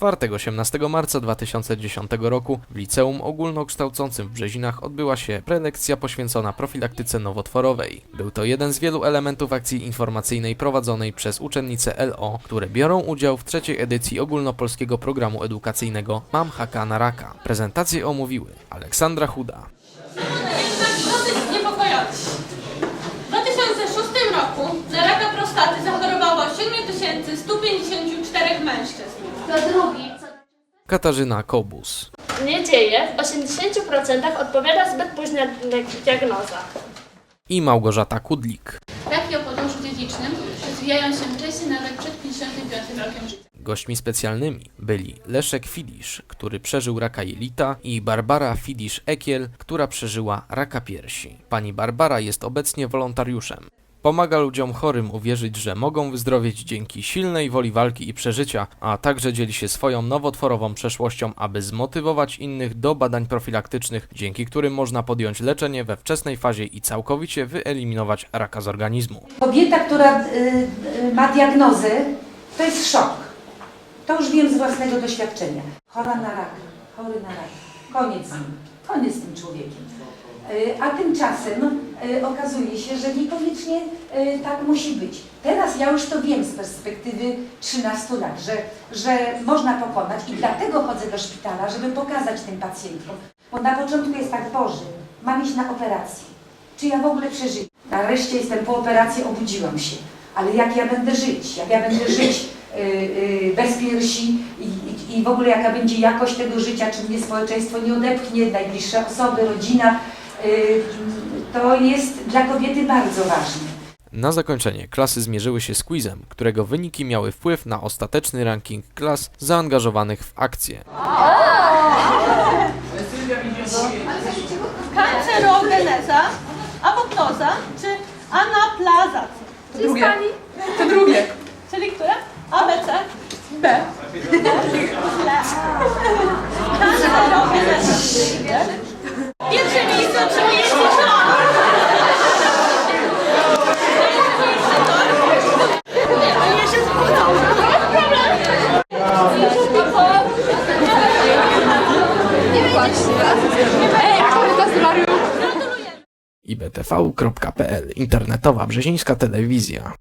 czwartek 18 marca 2010 roku w Liceum Ogólnokształcącym w Brzezinach odbyła się prelekcja poświęcona profilaktyce nowotworowej. Był to jeden z wielu elementów akcji informacyjnej prowadzonej przez uczennice LO, które biorą udział w trzeciej edycji ogólnopolskiego programu edukacyjnego Mam haka na raka. Prezentacje omówiły Aleksandra dosyć niepokojący. W 2006 roku na raka prostaty zachorowało 7154 mężczyzn. To drugi. Katarzyna Kobus, Nie dzieje, w 80% odpowiada zbyt późna diagnoza. i Małgorzata Kudlik. Raki o podłożu dziedzicznym rozwijają się wcześniej nawet przed 55 rokiem życia. Gośćmi specjalnymi byli Leszek Fidisz, który przeżył raka jelita i Barbara Fidisz-Ekiel, która przeżyła raka piersi. Pani Barbara jest obecnie wolontariuszem. Pomaga ludziom chorym uwierzyć, że mogą wyzdrowieć dzięki silnej woli walki i przeżycia, a także dzieli się swoją nowotworową przeszłością, aby zmotywować innych do badań profilaktycznych, dzięki którym można podjąć leczenie we wczesnej fazie i całkowicie wyeliminować raka z organizmu. Kobieta, która y, y, ma diagnozę, to jest szok. To już wiem z własnego doświadczenia. Chora na raka, chory na raka. Koniec. Koniec z tym człowiekiem. Y, A tymczasem y, okazuje się, że niekoniecznie y, tak musi być. Teraz ja już to wiem z perspektywy 13 lat, że, że można pokonać i dlatego chodzę do szpitala, żeby pokazać tym pacjentom. Bo na początku jest tak, Boże, mam iść na operację. Czy ja w ogóle przeżyję? Nareszcie jestem po operacji, obudziłam się. Ale jak ja będę żyć? Jak ja będę żyć bez piersi i, i, i w ogóle jaka będzie jakość tego życia? Czy mnie społeczeństwo nie odepchnie, najbliższe osoby, rodzina? Y, to jest dla kobiety bardzo ważne. Na zakończenie klasy zmierzyły się z quizem, którego wyniki miały wpływ na ostateczny ranking klas zaangażowanych w akcję. Kancerogeneza, apoptoza czy anaplazacja? Drugie. To drugie. Czyli które? A, B, C? B. Kancerogeneza. ibtv.pl Internetowa brzezińska telewizja.